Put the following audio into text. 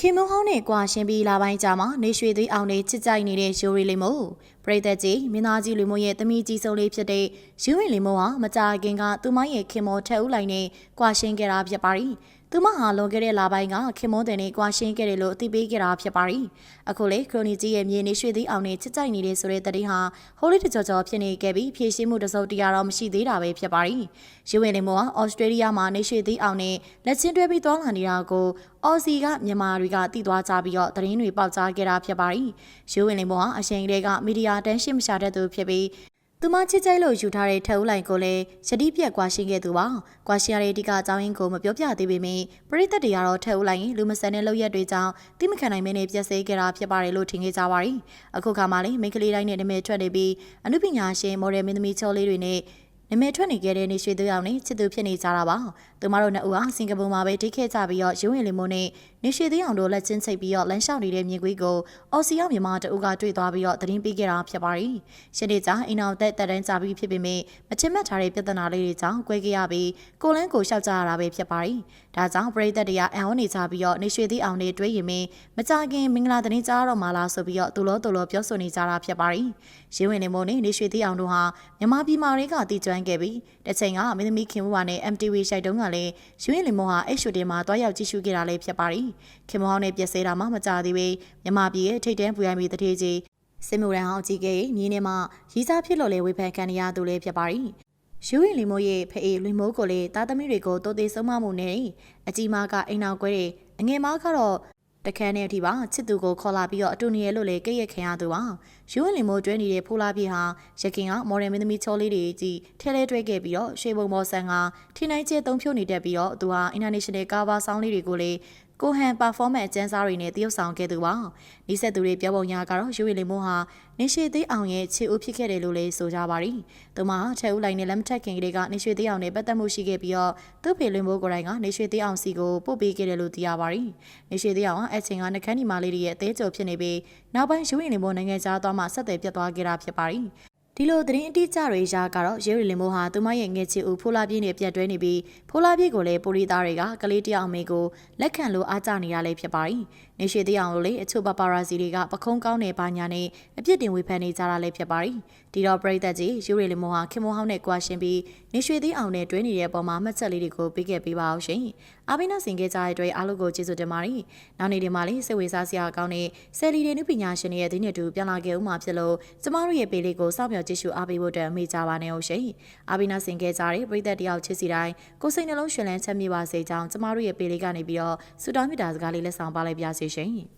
ခင်မုံဟောင်းနဲ့ကွာရှင်ပြီးလာပိုင်းကြာမှာနေရွှေသွေးအောင်နဲ့ချစ်ကြိုက်နေတဲ့ရိုရီလီမို့ ပရိသတ်ကြီးမင်းသားကြီးလူမို့ရဲ့တမိကြီးဆုံးလေးဖြစ်တဲ့ယူဝင်လီမို့ဟာမကြခင်ကသူမရဲ့ခင်မောထက်ဦးလိုက်နဲ့ကွာရှင်ခဲ့တာဖြစ်ပါရီသူမဟာလွန်ခဲ့တဲ့လပိုင်းကခင်မုံတဲ့နဲ့ကွာရှင်ခဲ့တယ်လို့အသိပေးခဲ့တာဖြစ်ပါရီအခုလေခရိုနီကြီးရဲ့မြေနေရွှေသွေးအောင်နဲ့ချစ်ကြိုက်နေတဲ့ဆိုတဲ့တတိဟာဟိုလီတကြော်ကြော်ဖြစ်နေခဲ့ပြီးဖြည့်ရှင်းမှုတစုံတရာတော့မရှိသေးတာပဲဖြစ်ပါရီယူဝင်လီမို့ဟာဩစတြေးလျမှာနေရွှေသွေးအောင်နဲ့လက်ချင်းတွဲပြီးသွားလာနေတာကိုအော်စီကမြန်မာတွေကတည်သွားကြပြီးတော့သတင်းတွေပေါက်ကြားခဲ့တာဖြစ်ပါရီရိုးဝင်လင်းပေါ်ဟာအရှင်ကလေးကမီဒီယာတန်းရှင်းမရှာတတ်သူဖြစ်ပြီးသူမချစ်ကြိုက်လို့ယူထားတဲ့ထက်ဦးလိုင်ကိုလည်းယတိပြက်ကွာရှင်းခဲ့သူပါ။ကွာရှင်းရတဲ့အဓိကအကြောင်းရင်းကိုမပြောပြသေးပေမယ့်ပရိသတ်တွေကတော့ထက်ဦးလိုင်ရဲ့လူမဆန်တဲ့လုပ်ရက်တွေကြောင့်တိမခံနိုင်မင်းနဲ့ပြက်ဆေးခဲ့တာဖြစ်ပါတယ်လို့ထင်ခဲ့ကြပါရီ။အခုခါမှလည်းမိန်းကလေးတိုင်းနဲ့နာမည်ထွက်နေပြီးအနုပညာရှင်မော်ဒယ်မင်းသမီးချောလေးတွေနဲ့ နာမည်ထွက်နေခဲ့တဲ့နေရွှေသူအောင်နဲ့ချစ်သူဖြစ်နေကြတာပါ။သူမတို့နှစ်ဦးဟာစင်ကာပူမှာပဲတိတ်ခဲ့ကြပြီးတော့ရုံးရင်လီမိုနဲ့နေရွှေသူအောင်တို့လက်ချင်းချိတ်ပြီးတော့လမ်းလျှောက်နေတဲ့မြင်ကွေးကိုအော်စီရောက်မြန်မာတအုပ်ကတွေ့သွားပြီးတော့သတင်းပေးခဲ့တာဖြစ်ပါရီ။ရှင်းနေကြအိမ်အောင်သက်တက်တန်းကြပြီးဖြစ်ပေမဲ့မချစ်မက်ထားတဲ့ပြဿနာလေးတွေကြောင့်꿰ခဲ့ရပြီးကိုလန်းကိုရှောက်ကြရတာပဲဖြစ်ပါရီ။ဒါကြောင့်ပရိသတ်တွေကအံ့ဩနေကြပြီးတော့နေရွှေသူအောင်နဲ့တွေ့ရင်မင်းမကြခင်မင်္ဂလာသတင်းကြားတော့မှလားဆိုပြီးတော့သူလောသူလောပြောဆိုနေကြတာဖြစ်ပါရီ။ရင်းဝင်နေမို့နဲ့နေရွှေသူအောင်တို့ဟာမြန်မာပြည်မှာတွေကတည်ကျွမ်းခဲ့ပြီးတစ်ချိန်ကမင်းသမီးခင်မွားနဲ့ MTV ရှိုက်တုံးကလည်းရွှေလင်မောဟာအဲ့ရှူတင်မှာတွားရောက်ကြည့်ရှုခဲ့တာလည်းဖြစ်ပါရီခင်မောဟောင်းနဲ့ပြက်စဲတာမှမကြသေးပေမြန်မာပြည်ရဲ့ထိတ်တန်းပူရိုင်းမီတထေးကြီးစင်မူရန်ဟောင်းကြီးကမြေနေမှာရီးစားဖြစ်လို့လေဝေဖန်ခံရသူလည်းဖြစ်ပါရီယူရင်လီမိုးရဲ့ဖအေးလွင်မိုးကိုလေတာသမီတွေကိုတိုးသေးဆုံးမမှုနဲ့အကြီးမားကအိမ်နောက်ကွဲတဲ့အငယ်မားကတော့ တခန်းနဲ့အထိပါချစ်သူကိုခေါ်လာပြီးတော့အတူနေရလို့လေကြည့်ရခင်ရသူပါယူဝင်လင်မိုးတွဲနေတဲ့ဖိုးလာပြေဟာရခင်ကမော်ဒယ်မင်းသမီးချောလေးတွေကြီးထဲလဲတွဲခဲ့ပြီးတော့ရွှေဘုံမော်ဆန်ကထင်းနိုင်ကျဲသုံးဖြုတ်နေတတ်ပြီးတော့သူဟာ international cover song လေးတွေကိုလေ ကိုဟန် performance အကျန်းစားတွေနဲ့တရုပ်ဆောင်ခဲ့သူပါ။နီးစပ်သူတွေပြောပုံရကတော့ရွှေလီမိုးဟာနေရှိသေးအောင်ရဲ့ခြေဦးဖြစ်ခဲ့တယ်လို့လည်းဆိုကြပါရီ။သူမဟာထဲဦးလိုက်နဲ့လက်မထက်ခင်ကလေးကနေရွှေသေးအောင်နဲ့ပတ်သက်မှုရှိခဲ့ပြီးတော့သူ့ဖေလွင်မိုးကိုယ်တိုင်ကနေရွှေသေးအောင်စီကိုပို့ပေးခဲ့တယ်လို့သိရပါရီ။နေရွှေသေးအောင်ကအချိန်ကနှခမ်းဒီမာလေးတွေရဲ့အသေးကြော်ဖြစ်နေပြီးနောက်ပိုင်းရွှေလီမိုးနိုင်ငံခြားသွားမှဆက်သွယ်ပြတ်သွားခဲ့တာဖြစ်ပါရီ။ ဒီလိုသတင်းအတိအကျတွေရကတော့ရဲရီလင်မိုးဟာသူမရဲ့ငယ်ချီဦးဖိုးလာပြင်းနဲ့ပြတ်တွဲနေပြီးဖိုးလာပြင်းကိုလည်းပိုလီသားတွေကကလေးတယောက်အမေကိုလက်ခံလို့အားကျနေတာလည်းဖြစ်ပါရီနေရှိသေးအောင်လို့လေအချို့ပပရာစီတွေကပခုံးကောင်းတဲ့ဘာညာနဲ့အပြစ်တင်ဝေဖန်နေကြတာလည်းဖြစ်ပါရီဒီတော့ပရိသတ်ကြီးယူရီလီမိုးဟာခင်မိုဟောင်းနဲ့ကွာရှင်ပြီးနေရွှေသေးအောင်နဲ့တွဲနေတဲ့အပေါ်မှာမှတ်ချက်လေးတွေကိုပေးခဲ့ပေးပါအောင်ရှင်။အားပေးနှဆင်ခဲ့ကြတဲ့အတွက်အားလုံးကိုကျေးဇူးတင်ပါတယ်။နောက်နေ့ဒီမှာလေးစိတ်ဝင်စားစရာကောင်းတဲ့ဆယ်လီတွေနုပညာရှင်တွေရဲ့ဒီနေ့တူပြန်လာခဲ့ဦးမှာဖြစ်လို့ကျမတို့ရဲ့ပေးလေးကိုစောင့်မျှော်ကြည့်ရှုအားပေးဖို့အတွက်အမေကြပါနဲ့အောင်ရှင်။အားပေးနှဆင်ခဲ့ကြတဲ့ပရိသတ်တယောက်ချစ်စီတိုင်းကိုစိတ်နှလုံးရှင်လန်းချမ်းမြေပါစေကြောင်းကျမတို့ရဲ့ပေးလေးကနေပြီးတော့ဆုတောင်းမေတ္တာစကားလေးလက်ဆောင်ပါလိုက်ပါစေရှင်။